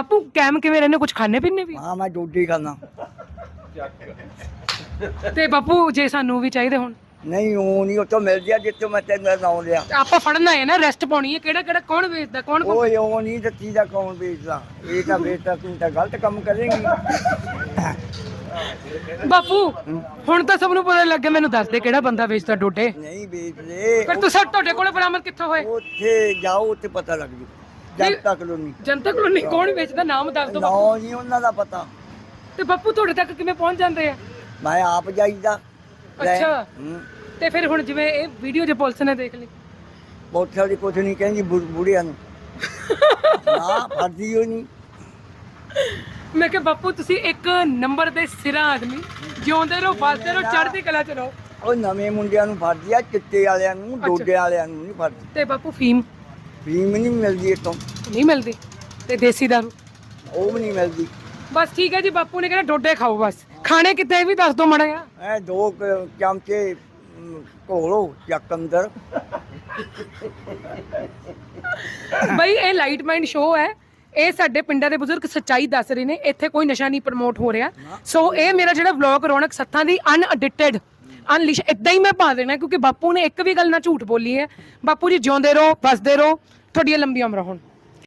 ਬਾਪੂ ਕੈਮ ਕਿਵੇਂ ਰਹਿੰਦੇ ਕੁਝ ਖਾਣੇ ਪੀਣੇ ਵੀ ਹਾਂ ਮੈਂ ਡੋਡੀ ਖਾਣਾ ਤੇ ਬਾਪੂ ਜੇ ਸਾਨੂੰ ਵੀ ਚਾਹੀਦੇ ਹੁਣ ਨਹੀਂ ਉਹ ਨਹੀਂ ਤੋਂ ਮਿਲ ਗਿਆ ਜਿੱਥੋਂ ਮੈਂ ਤੈਨੂੰ ਨਾਮ ਲਿਆ ਆਪਾਂ ਫੜਨ ਆਏ ਨਾ ਰੈਸਟ ਪਾਉਣੀ ਹੈ ਕਿਹੜਾ ਕਿਹੜਾ ਕੌਣ ਵੇਚਦਾ ਕੌਣ ਕੌਣ- ਉਹ ਉਹ ਨਹੀਂ ਦਿੱਤੀ ਦਾ ਕੌਣ ਵੇਚਦਾ ਇਹ ਤਾਂ ਵੇਚਦਾ ਤੂੰ ਤਾਂ ਗਲਤ ਕੰਮ ਕਰੇਂਗੀ ਬਾਪੂ ਹੁਣ ਤਾਂ ਸਭ ਨੂੰ ਪਤਾ ਲੱਗ ਗਿਆ ਮੈਨੂੰ ਦੱਸ ਦੇ ਕਿਹੜਾ ਬੰਦਾ ਵੇਚਦਾ ਡੋਡੇ ਨਹੀਂ ਵੇਚਦੇ ਪਰ ਤੁਸੀਂ ਤੁਹਾਡੇ ਕੋਲੇ ਬਰਾਮਦ ਕਿੱਥੋਂ ਹੋਏ ਉੱਥੇ ਜਾਓ ਉੱਥੇ ਪਤਾ ਲੱਗ ਜੂ ਲੋ ਨਹੀਂ ਜਨਤਾ ਕੋਲੋਂ ਨਹੀਂ ਕੌਣ ਵੇਚਦਾ? ਨਾਮ ਦੱਸ ਦਿਓ ਨਾ ਨਹੀਂ ਉਹਨਾਂ ਦਾ ਪਤਾ। ਤੇ ਬਾਪੂ ਤੁਹਾਡੇ ਤੱਕ ਕਿਵੇਂ ਪਹੁੰਚ ਜਾਂਦੇ ਆ? ਮੈਂ ਆਪ ਜਾਈਦਾ। ਲੈ, ਅੱਛਾ। ਹੂੰ। ਤੇ ਫਿਰ ਹੁਣ ਜਿਵੇਂ ਇਹ ਵੀਡੀਓ ਜੇ ਪੁਲਿਸ ਨੇ ਦੇਖ ਲਈ। ਬਹੁਤ ਸਾਰੀ ਕੁਛ ਨਹੀਂ ਕਹਿੰਦੀ ਬੁ- ਬੁੜੀਆਂ ਨੂੰ। ਨਾ ਫੜਦੀ ਹੋ ਨਹੀਂ। ਮੈਂ ਕਿਹਾ ਬਾਪੂ ਤੁਸੀਂ ਇੱਕ ਨੰਬਰ ਦੇ ਸਿਰਾ ਆਦਮੀ। ਜਿਉਂਦੇ ਰਹੋ ਵੱਸਦੇ ਰਹੋ ਚੜ੍ਹਦੀ ਕਲਾ ਚ ਰਹੋ। ਉਹ ਨਵੇਂ ਮੁੰਡਿਆਂ ਨੂੰ ਫੜਦੀ ਆ ਚਿੱਟੇ ਵਾਲਿਆਂ ਨੂੰ ਡੋਡੇ ਵਾਲਿਆਂ ਨੂੰ ਨਹੀਂ ਫੜਦੀ। ਤੇ ਬਾਪੂ ਫੀਮ? ਫੀਮ ਨਹੀਂ ਮਿਲਦੀ ਇਤੋਂ ਨਹੀਂ ਮਿਲਦੀ ਤੇ ਦੇਸੀ ਦਾਰੂ? ਉਹ ਵੀ ਨਹੀਂ ਮਿਲਦੀ। ਬਸ ਠੀਕ ਹੈ ਜੀ ਬਾਪੂ ਨੇ ਕਿਹਾ ਡੋਡੇ ਖਾਓ ਬਸ। ਖਾਣੇ ਕਿਤੇ ਇਹ ਵੀ ਦੱਸ ਦਿਓ ਮੜਾ ਆ ਐ ਦੋ ਕੁ ਚਮਚੇ ਅਮ, ਘੋਲੋ ਚੱਕ ਅੰਦਰ। ਬਈ ਇਹ ਲਾਈਟ ਮਾਈਂਡ ਸ਼ੋਅ ਹੈ। ਇਹ ਸਾਡੇ ਪਿੰਡਾਂ ਦੇ ਬਜ਼ੁਰਗ ਸੱਚਾਈ ਦੱਸ ਰਹੇ ਨੇ। ਇੱਥੇ ਕੋਈ ਨਸ਼ਾ ਨਹੀਂ ਪ੍ਰਮੋਟ ਹੋ ਰਿਹਾ। ਸੋ ਇਹ ਮੇਰਾ ਜਿਹੜਾ ਵਲੌਗ ਰੌਣਕ ਸੱਥਾਂ ਦੀ ਅਨਐਡਿਕਟਡ ਅਨਲਿਸ਼ ਇਦਾਂ ਹੀ ਮੈਂ ਪਾ ਦੇਣਾ, ਕਿਉਂਕਿ ਬਾਪੂ ਨੇ ਇੱਕ ਵੀ ਗੱਲ ਨਾ ਝੂਠ ਬੋਲੀ ਹੈ। ਬਾਪੂ ਜੀ ਜਿਉਂਦੇ ਰਹੋ, ਵਸਦੇ ਰਹੋ, ਤੁਹਾਡੀਆਂ ਲੰਬੀਆਂ ਉਮਰਾਂ ਹੋਣ।